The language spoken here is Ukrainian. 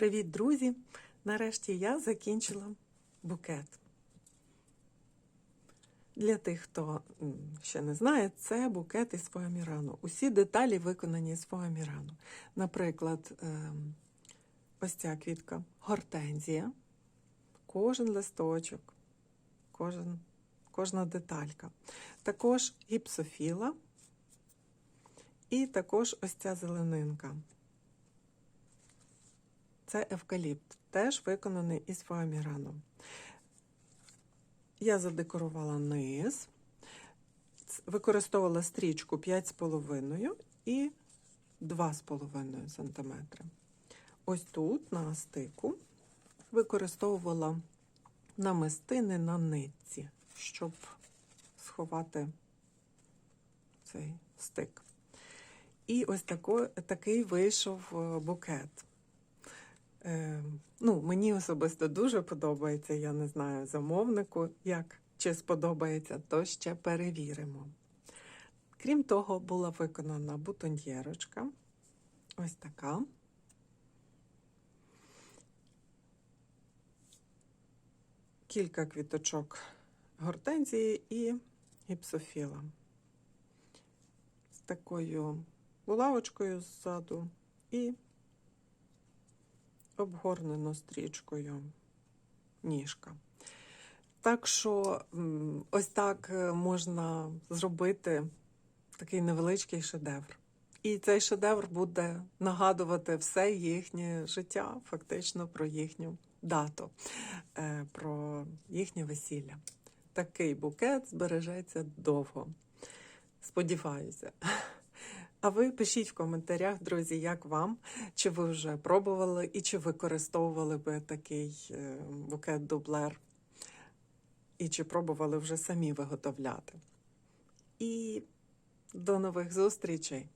Привіт, друзі! Нарешті я закінчила букет. Для тих, хто ще не знає, це букет із фоамірану. Усі деталі виконані з фоамірану. Наприклад, ем, ось ця квітка гортензія, кожен листочок, кожен, кожна деталька. Також гіпсофіла і також ось ця зеленинка. Це евкаліпт, теж виконаний із фоаміраном. Я задекорувала низ, використовувала стрічку 5,5 і 2,5 см. Ось тут, на стику, використовувала намистини на нитці, щоб сховати цей стик. І ось тако, такий вийшов е, букет. Е, ну, мені особисто дуже подобається. Я не знаю замовнику, як чи сподобається, то ще перевіримо. Крім того, була виконана бутоньєрочка. Ось така. Кілька квіточок гортензії і гіпсофіла. З такою булавочкою ззаду і обгорнено стрічкою ніжка. Так що ось так е, можна зробити такий невеличкий шедевр. І цей шедевр буде нагадувати все їхнє життя, фактично про їхню дату, е, про їхнє весілля. Такий букет збережеться довго. Сподіваюся. А ви пишіть в коментарях, друзі, як вам, чи ви вже пробували і чи використовували би такий е, букет дублер, і чи пробували вже самі виготовляти. І до нових зустрічей!